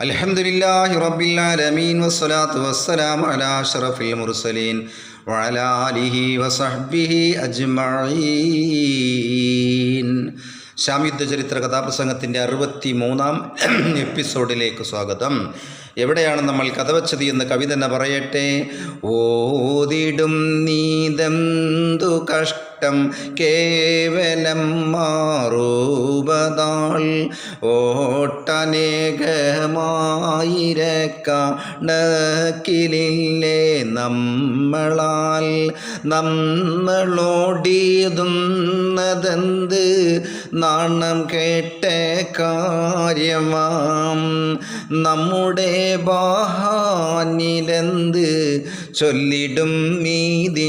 അലഹമുല്ലാഹി വസ്സലാത്തു വസ്സലാം അലാ മുർസലീൻ വസഹ്ബിഹി അജ്മഈൻ. ശാമിയുദ്ധ ചരിത്ര കഥാപ്രസംഗത്തിന്റെ അറുപത്തി മൂന്നാം എപ്പിസോഡിലേക്ക് സ്വാഗതം. എവിടെയാണ് നമ്മൾ കഥ വച്ചത് എന്ന് കവി തന്നെ പറയട്ടെ? ഓതിടും നീതം കഷ്ട കേവലം മാറൂപതാൾ ഓട്ടനേകമായിരക്കണക്കിലില്ലേ നമ്മളാൽ നമ്മളോടിയതുന്നതെന്ത് നാണം കേട്ട കാര്യമാം നമ്മുടെ ബാഹാനിലെന്ത് ചൊല്ലിടും മീതി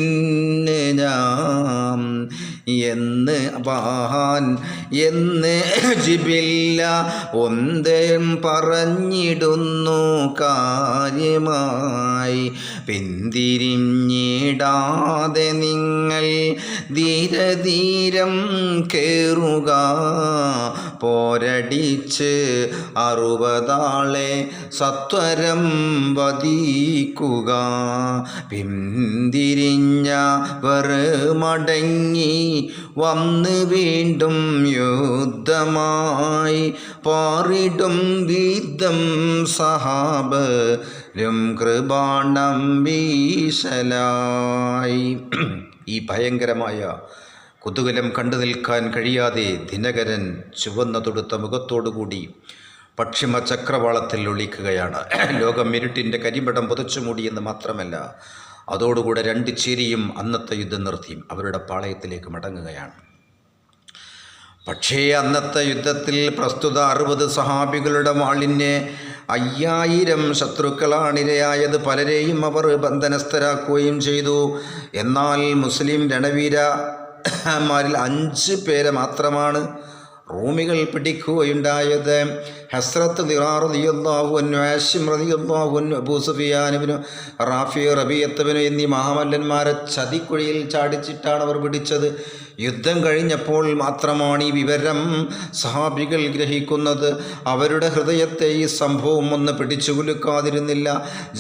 എന്ന് വാഹാൻ എന്ന് ജിബില്ല ഒന്തയും പറഞ്ഞിടുന്നു കാര്യമായി. പിന്തിരിഞ്ഞിടാതെ നിങ്ങൾ ധീരധീരം കേറുക. പോരടിച്ച് അറുപതാളെ സത്വരം വധിക്കുക. പിന്തിരിഞ്ഞ മടങ്ങി വന്ന് വീണ്ടും യുദ്ധമായി പാറിടും വീതം സഹാബരും കൃപാണം വീശലായി. ഈ ഭയങ്കരമായ കുതുകലം കണ്ടു നിൽക്കാൻ കഴിയാതെ ദിനകരൻ ചുവന്ന തൊടുത്ത മുഖത്തോടുകൂടി പക്ഷിമ ചക്രവാളത്തിൽ ഒളിക്കുകയാണ്. ലോകം ഇരുട്ടിന്റെ കരിമ്പടം പുതച്ചു മൂടിയെന്ന് മാത്രമല്ല അതോടുകൂടെ രണ്ട് ചേരിയും അന്നത്തെ യുദ്ധം നിർത്തി. അവരുടെ പാളയത്തിലേക്ക് മടങ്ങുകയാണ്. പക്ഷേ അന്നത്തെ യുദ്ധത്തിൽ പ്രസ്തുത അറുപത് സഹാബികളുടെ വാളിന് അയ്യായിരം ശത്രുക്കളാണിരയായത് പലരെയും അവർ ബന്ധനസ്ഥരാക്കുകയും ചെയ്തു. എന്നാൽ മുസ്ലിം രണവീരമാരിൽ അഞ്ച് പേരെ മാത്രമാണ് റൂമികൾ പിടിക്കുകയുണ്ടായത്. ഹസ്രത്ത് ദിറാറിയാഹുന്നു ആഷിം അബൂ അബൂസുഫിയാനുവിനു റാഫി റബിയത്തവിനു എന്നീ മഹാമല്ലന്മാരെ ചതിക്കുഴിയിൽ ചാടിച്ചിട്ടാണ് അവർ പിടിച്ചത്. യുദ്ധം കഴിഞ്ഞപ്പോൾ മാത്രമാണ് ഈ വിവരം സഹാബികൾ ഗ്രഹിക്കുന്നത്. അവരുടെ ഹൃദയത്തെ ഈ സംഭവം ഒന്ന് പിടിച്ചുകുലുക്കാതിരുന്നില്ല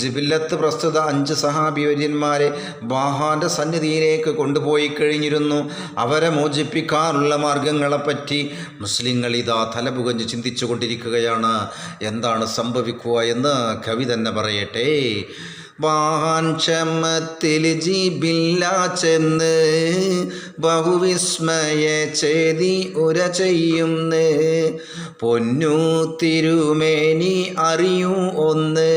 ജിബില്ലത്ത് പ്രസ്തുത അഞ്ച് സഹാബിവര്യന്മാരെ ബാഹാന്റെ സന്നിധിയിലേക്ക് കൊണ്ടുപോയി കഴിഞ്ഞിരുന്നു. അവരെ മോചിപ്പിക്കാനുള്ള മാർഗങ്ങളെപ്പറ്റി മുസ്ലിങ്ങൾ ഇതാ തലപുകഞ്ഞ് ചിന്തിച്ചു കൊണ്ടിരിക്കുകയാണ് എന്താണ് സംഭവിക്കുക എന്ന് കവി തന്നെ പറയട്ടെ. വാഹാൻ ക്ഷമത്തിൽ ജീബില്ല ചെന്ന് ബഹുവിസ്മയ ചേതി ഉര ചെയ്യുന്ന്. പൊന്നു തിരുമേനി അറിയൂ ഒന്ന്.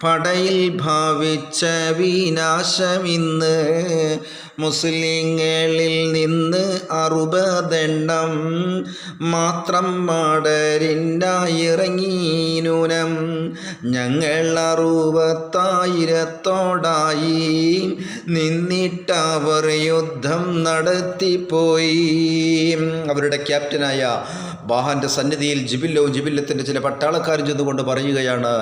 പടയിൽ ഭാവിച്ച വിനാശമിന്ന് മുസ്ലിങ്ങളിൽ നിന്ന് അറുപതെണ്ണം മാത്രം മാടരിന്റായിറങ്ങീനുനം ഞങ്ങൾ അറുപത്തായിരത്തോടായി നിന്നിട്ടവർ യുദ്ധം നടത്തിപ്പോയി. അവരുടെ ക്യാപ്റ്റനായ ബാഹാന്റെ സന്നിധിയിൽ ജിബില്ലോ ജിബില്ലത്തിന്റെ ചില പട്ടാളക്കാരും ചെന്നുകൊണ്ട് പറയുകയാണ്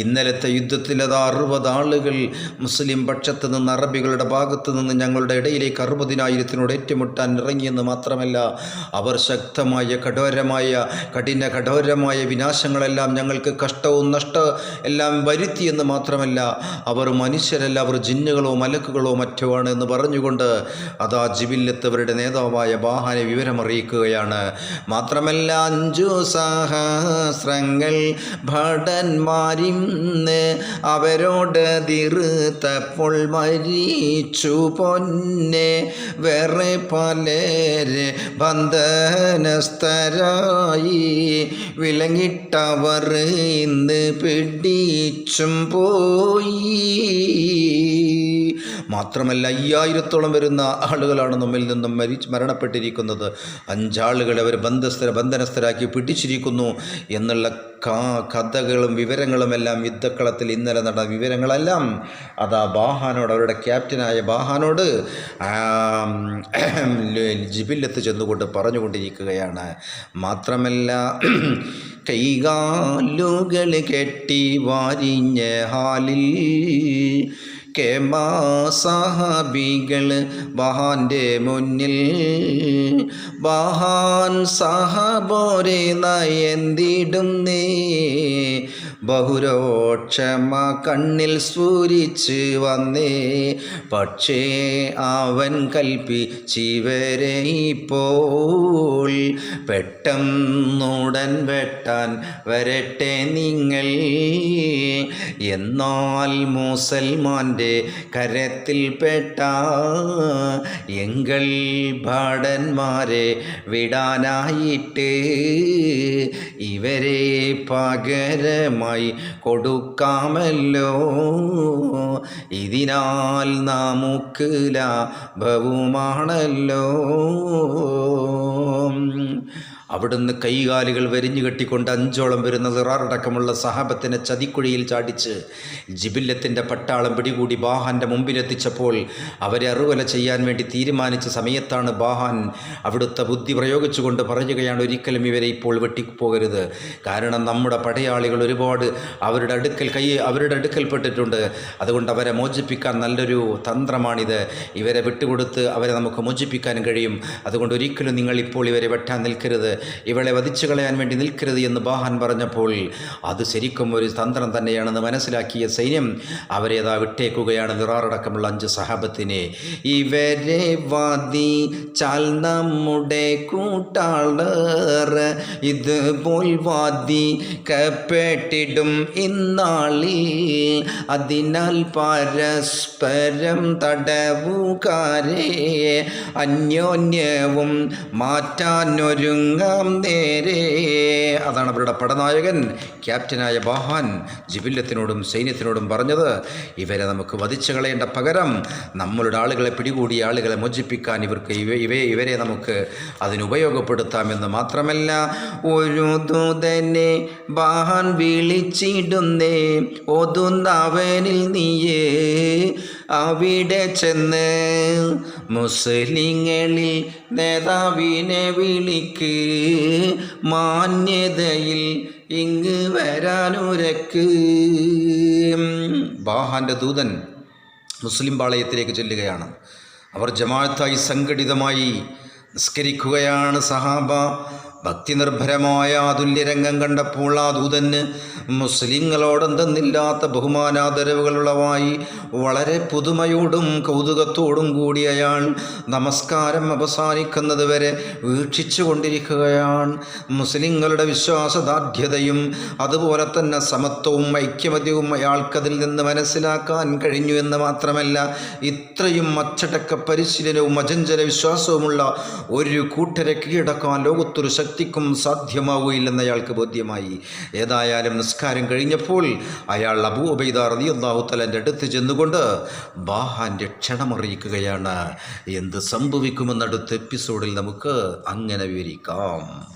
ഇന്നലത്തെ യുദ്ധത്തിൽ അത് അറുപത് ആളുകൾ മുസ്ലിം പക്ഷത്ത് നിന്ന് അറബികളുടെ ഭാഗത്ത് നിന്ന് ഞങ്ങളുടെ ഇടയിലേക്ക് അറുപതിനായിരത്തിനോട് ഏറ്റുമുട്ടാൻ ഇറങ്ങിയെന്ന് മാത്രമല്ല അവർ ശക്തമായ കഠോരമായ കഠിന കഠോരമായ വിനാശങ്ങളെല്ലാം ഞങ്ങൾക്ക് കഷ്ടവും നഷ്ട എല്ലാം വരുത്തിയെന്ന് മാത്രമല്ല അവർ മനുഷ്യരല്ല അവർ ജിന്നുകളോ മലക്കുകളോ മറ്റോ ആണ് എന്ന് പറഞ്ഞുകൊണ്ട് അതാ ജിബില്ലത്തവരുടെ നേതാവായ ബാഹാനെ വിവരമറിയിക്കുകയാണ്. മാത്രമല്ല അഞ്ചു സഹസ്രങ്ങൾ ഭടന്മാരിന്ന് അവരോട് തീർത്തപ്പോൾ മരിച്ചു പൊന്നെ. വേറെ പലര് ബന്ധനസ്ഥരായി വിലങ്ങിട്ടവർ ഇന്ന് പിടിച്ചും പോയി. മാത്രമല്ല അയ്യായിരത്തോളം വരുന്ന ആളുകളാണ് നമ്മിൽ നിന്നും മരിച്ച് മരണപ്പെട്ടിരിക്കുന്നത്. അഞ്ചാളുകളെ അവർ ബന്ധസ്ഥര ബന്ധനസ്ഥരാക്കി പിടിച്ചിരിക്കുന്നു എന്നുള്ള കാ കഥകളും വിവരങ്ങളും എല്ലാം യുദ്ധക്കളത്തിൽ ഇന്നലെ നടന്ന വിവരങ്ങളെല്ലാം അതാ ബാഹാനോട് അവരുടെ ക്യാപ്റ്റനായ ബാഹാനോട് ജിബില്ലത്ത് ചെന്നുകൊണ്ട് പറഞ്ഞുകൊണ്ടിരിക്കുകയാണ്. മാത്രമല്ല കൈകാലുകൾ കെട്ടി വാരിഞ്ഞ ഹാലിൽ കേമാസഹബികൾ ബഹാന്റെ മുന്നിൽ. ബഹാൻ സഹബോരെ നയന്തിടുന്നേ ബഹുരോക്ഷമ കണ്ണിൽ സ്ഫുരിച്ച് വന്നേ. പക്ഷേ അവൻ കൽപ്പി ചിവരെ ഇപ്പോൾ പെട്ടെന്നുടൻ വെട്ടാൻ വരട്ടെ നിങ്ങൾ. എന്നാൽ മുസൽമാന്റെ കരത്തിൽപ്പെട്ട എങ്കൾ ഭടന്മാരെ വിടാനായിട്ട് ഇവരെ പകരമായി കൊടുക്കാമല്ലോ. ഇതിനാൽ നമുക്ക് ലാഭവുമാണല്ലോ അവിടുന്ന് കൈകാലുകൾ വരിഞ്ഞു കെട്ടിക്കൊണ്ട് അഞ്ചോളം വരുന്ന സിറാറടക്കമുള്ള സഹാബത്തിനെ ചതിക്കുഴിയിൽ ചാടിച്ച് ജിബില്ലത്തിന്റെ പട്ടാളം പിടികൂടി ബാഹാന്റെ മുമ്പിലെത്തിച്ചപ്പോൾ അവരെ അറുവല ചെയ്യാൻ വേണ്ടി തീരുമാനിച്ച സമയത്താണ് ബാഹാൻ അവിടുത്തെ ബുദ്ധി പ്രയോഗിച്ചുകൊണ്ട് പറയുകയാണ് ഒരിക്കലും ഇവരെ ഇപ്പോൾ വെട്ടിപ്പോകരുത്. കാരണം നമ്മുടെ പടയാളികൾ ഒരുപാട് അവരുടെ അടുക്കൽ കൈ അവരുടെ അടുക്കൽപ്പെട്ടിട്ടുണ്ട് അതുകൊണ്ട് അവരെ മോചിപ്പിക്കാൻ നല്ലൊരു തന്ത്രമാണിത്. ഇവരെ വിട്ടുകൊടുത്ത് അവരെ നമുക്ക് മോചിപ്പിക്കാനും കഴിയും. അതുകൊണ്ട് ഒരിക്കലും നിങ്ങൾ ഇപ്പോൾ ഇവരെ വെട്ടാൻ നിൽക്കരുത്. ഇവളെ വധിച്ചു കളയാൻ വേണ്ടി നിൽക്കരുത് എന്ന് ബാഹാൻ പറഞ്ഞപ്പോൾ അത് ശരിക്കും ഒരു തന്ത്രം തന്നെയാണെന്ന് മനസ്സിലാക്കിയ സൈന്യം അവരെ അതാ വിട്ടേക്കുകയാണ് നിറാറടക്കമുള്ള അഞ്ച് സഹാബത്തിനെ ഇവരെ വാദി നമ്മുടെ കൂട്ടാളർ ഇതുപോൽ വാദി കപ്പെട്ടിടും ഇന്നാളിൽ അതിനാൽ പരസ്പരം തടവുകാരെ അന്യോന്യവും മാറ്റാനൊരുങ്ങാം നേരെ. അതാണ് അവരുടെ പടനായകൻ ക്യാപ്റ്റനായ ബാഹാൻ ജിബില്ലത്തിനോടും സൈന്യത്തിനോടും പറഞ്ഞത് ഇവരെ നമുക്ക് വധിച്ചു കളയേണ്ട പകരം നമ്മളുടെ ആളുകളെ പിടികൂടിയ ആളുകളെ മോചിപ്പിക്കാൻ ഇവർക്ക് ഇവ ഇവയെ ഇവരെ നമുക്ക് അതിനുപയോഗപ്പെടുത്താമെന്ന് മാത്രമല്ല ഒരു ദൂതനെ ബാഹാൻ വിളിച്ചിടുന്നേ ഒതുന്നവനിൽ നീയേ. അവിടെ ചെന്ന് മുസ്ലിങ്ങളിൽ നേതാവിനെ വിളിക്ക്. മാന്യതയിൽ ഇങ്ങ് വരാനുരക്ക്. ബാഹാന്റെ ദൂതൻ മുസ്ലിം പാളയത്തിലേക്ക് ചെല്ലുകയാണ്. അവർ ജമാഅത്തായി സംഘടിതമായി നിസ്കരിക്കുകയാണ് സഹാബ. ഭക്തി നിർഭരമായ അതുല്യരംഗം കണ്ടപ്പോൾ ആ ദൂതന് മുസ്ലിങ്ങളോടെന്തെന്നില്ലാത്ത ബഹുമാനാദരവുകളുള്ളവായി വളരെ പുതുമയോടും കൗതുകത്തോടും കൂടി അയാൾ നമസ്കാരം അവസാനിക്കുന്നത് വരെ വീക്ഷിച്ചു കൊണ്ടിരിക്കുകയാണ്. മുസ്ലിങ്ങളുടെ വിശ്വാസദാർഢ്യതയും അതുപോലെ തന്നെ സമത്വവും ഐക്യമത്യവും അയാൾക്കതിൽ നിന്ന് മനസ്സിലാക്കാൻ കഴിഞ്ഞു എന്ന് മാത്രമല്ല ഇത്രയും അച്ചടക്ക പരിശീലനവും അചഞ്ചല വിശ്വാസവുമുള്ള ഒരു കൂട്ടരെ കീഴടക്കാൻ ലോകത്തൊരു ശക്തിക്കും സാധ്യമാവുകയില്ലെന്ന് അയാൾക്ക് ബോധ്യമായി. ഏതായാലും നിസ്കാരം കഴിഞ്ഞപ്പോൾ അയാൾ അബൂ ഉബൈദ റളിയല്ലാഹു തലന്റെ അടുത്ത് ചെന്നുകൊണ്ട് ബാഹാന്റെ ക്ഷണമറിയിക്കുകയാണ്. എന്ത് സംഭവിക്കുമെന്നടുത്ത എപ്പിസോഡിൽ നമുക്ക് അങ്ങനെ വിവരിക്കാം.